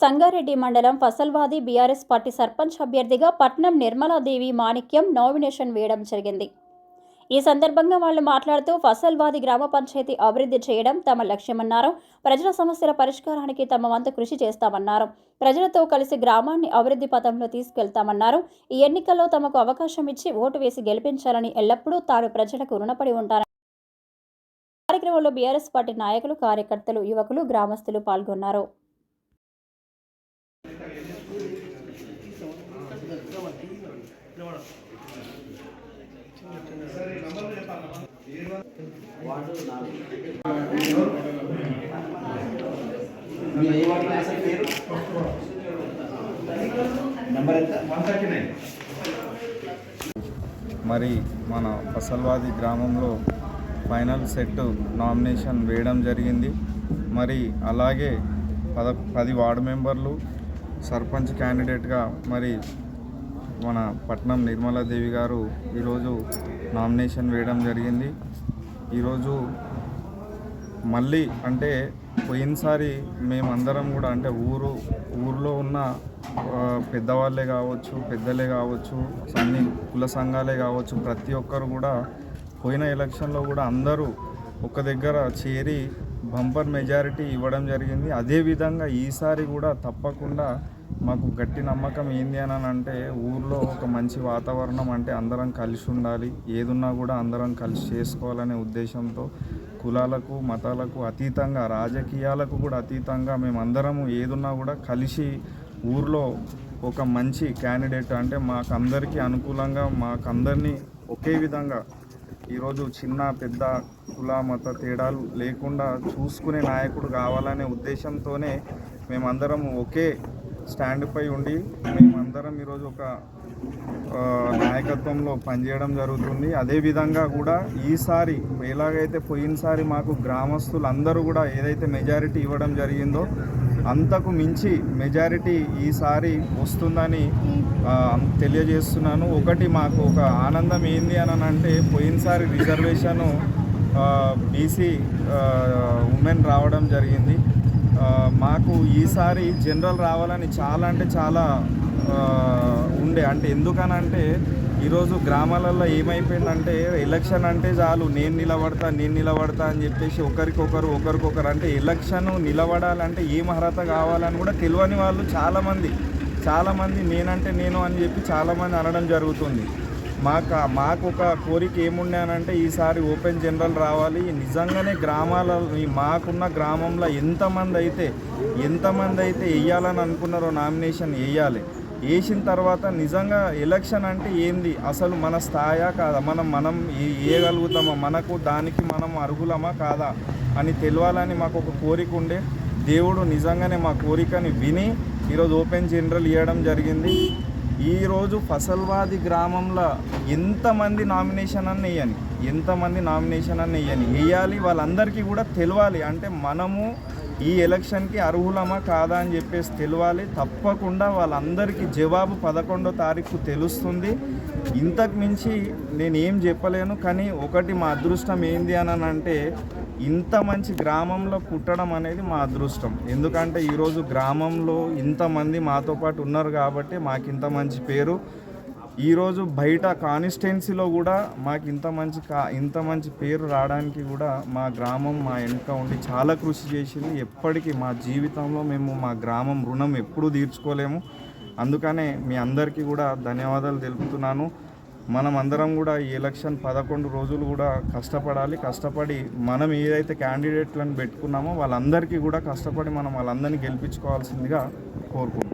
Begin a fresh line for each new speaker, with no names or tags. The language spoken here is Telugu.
సంగారెడ్డి మండలం ఫసల్వాది బీఆర్ఎస్ పార్టీ సర్పంచ్ అభ్యర్థిగా పట్నం నిర్మలాదేవి మాణిక్యం నామినేషన్ వేయడం జరిగింది. ఈ సందర్భంగా వాళ్ళు మాట్లాడుతూ ఫసల్వాది గ్రామ పంచాయతీ అభివృద్ధి చేయడం తమ లక్ష్యమన్నారు. ప్రజల సమస్యల పరిష్కారానికి తమ వంతు కృషి చేస్తామన్నారు. ప్రజలతో కలిసి గ్రామాన్ని అభివృద్ధి పథంలో తీసుకెళ్తామన్నారు. ఈ ఎన్నికల్లో తమకు అవకాశం ఇచ్చి ఓటు వేసి గెలిపించాలని ఎల్లప్పుడూ తాను ప్రజలకు రుణపడి ఉంటారని కార్యక్రమంలో బీఆర్ఎస్ పార్టీ నాయకులు కార్యకర్తలు యువకులు గ్రామస్తులు పాల్గొన్నారు.
మరి మన ఫసల్వాది గ్రామంలో ఫైనల్ సెట్ నామినేషన్ వేయడం జరిగింది. మరి అలాగే పద పది వార్డు మెంబర్లు సర్పంచ్ క్యాండిడేట్గా మరి మన పట్నం నిర్మలాదేవి గారు ఈరోజు నామినేషన్ వేయడం జరిగింది. ఈరోజు మళ్ళీ అంటే పోయినసారి మేమందరం కూడా అంటే ఊరు ఊర్లో ఉన్న పెద్దవాళ్ళే కావచ్చు పెద్దలే కావచ్చు అన్ని కుల సంఘాలే కావచ్చు ప్రతి ఒక్కరు కూడా పోయిన ఎలక్షన్లో కూడా అందరూ ఒక దగ్గర చేరి బంపర్ మెజారిటీ ఇవ్వడం జరిగింది. అదేవిధంగా ఈసారి కూడా తప్పకుండా మాకు గట్టి నమ్మకం ఏంది అని అంటే ఊర్లో ఒక మంచి వాతావరణం అంటే అందరం కలిసి ఉండాలి. ఏదున్నా కూడా అందరం కలిసి చేసుకోవాలనే ఉద్దేశంతో కులాలకు మతాలకు అతీతంగా రాజకీయాలకు కూడా అతీతంగా మేమందరము ఏదున్నా కూడా కలిసి ఊర్లో ఒక మంచి క్యాండిడేట్ అంటే మాకందరికీ అనుకూలంగా మాకందరినీ ఒకే విధంగా ఈరోజు చిన్న పెద్ద కుల మత తేడాలు లేకుండా చూసుకునే నాయకుడు కావాలనే ఉద్దేశంతోనే మేమందరం ఒకే స్టాండ్పై ఉండి మేమందరం ఈరోజు ఒక నాయకత్వంలో పనిచేయడం జరుగుతుంది. అదేవిధంగా కూడా ఈసారి ఎలాగైతే పోయినసారి మాకు గ్రామస్తులు అందరూ కూడా ఏదైతే మెజారిటీ ఇవ్వడం జరిగిందో అంతకు మించి మెజారిటీ ఈసారి వస్తుందని తెలియజేస్తున్నాను. ఒకటి మాకు ఒక ఆనందం ఏంది అని అంటే పోయినసారి రిజర్వేషను బీసీ ఉమెన్ రావడం జరిగింది. మాకు ఈసారి జనరల్ రావాలని చాలా అంటే చాలా ఉండే. అంటే ఎందుకనంటే ఈరోజు గ్రామాలలో ఏమైపోయిందంటే ఎలక్షన్ అంటే చాలు నేను నిలబడతా నేను నిలబడతా అని చెప్పేసి ఒకరికొకరు ఒకరికొకరు అంటే ఎలక్షన్ నిలబడాలంటే ఏం అర్హత కావాలని కూడా తెలియని వాళ్ళు చాలామంది. చాలామంది నేనంటే నేను అని చెప్పి చాలామంది అనడం జరుగుతుంది. మాకు మాకు ఒక కోరిక ఏముండానంటే అంటే ఈసారి ఓపెన్ జనరల్ రావాలి. నిజంగానే గ్రామాల మాకున్న గ్రామంలో ఎంతమంది అయితే ఎంతమంది అయితే వేయాలని అనుకున్నారో నామినేషన్ వేయాలి వేసిన తర్వాత నిజంగా ఎలక్షన్ అంటే ఏంది? అసలు మన స్థాయా కాదా? మనం మనం వేయగలుగుతామా మనకు దానికి మనం అర్హులమా కాదా? అని తెలియాలని మాకు ఒక కోరిక ఉండే. దేవుడు నిజంగానే మా కోరికని విని ఈరోజు ఓపెన్ జనరల్ ఇవ్వడం జరిగింది. ఈరోజు ఫసల్వాది గ్రామంలో ఎంతమంది నామినేషన్ అన్న వేయని ఎంతమంది నామినేషన్ అని వేయని వేయాలి వాళ్ళందరికీ కూడా తెలియాలి అంటే మనము ఈ ఎలక్షన్కి అర్హులమా కాదా అని చెప్పేసి తెలియాలి తప్పకుండా వాళ్ళందరికీ జవాబు పదకొండో తారీఖు తెలుస్తుంది. ఇంతకు మించి నేను ఏం చెప్పలేను. కానీ ఒకటి మా అదృష్టం ఏంది అని అంటే ఇంత మంచి గ్రామంలో పుట్టడం అనేది మా అదృష్టం. ఎందుకంటే ఈరోజు గ్రామంలో ఇంతమంది మాతో పాటు ఉన్నారు కాబట్టి మాకు ఇంత మంచి పేరు. ఈరోజు బయట కాన్స్టిట్యున్సీలో కూడా మాకు ఇంత మంచి కా ఇంత మంచి పేరు రావడానికి కూడా మా గ్రామం మా వెనుక ఉండి చాలా కృషి చేసింది. ఎప్పటికీ మా జీవితంలో మేము మా గ్రామం రుణం ఎప్పుడూ తీర్చుకోలేము. అందుకనే మీ అందరికీ కూడా ధన్యవాదాలు తెలుపుతున్నాను. మనం అందరం కూడా ఈ ఎలక్షన్ పదకొండు రోజులు కూడా కష్టపడాలి. కష్టపడి మనం ఏదైతే క్యాండిడేట్లను పెట్టుకున్నామో వాళ్ళందరికీ కూడా కష్టపడి మనం వాళ్ళందరినీ గెలిపించుకోవాల్సిందిగా కోరుకుంటున్నాం.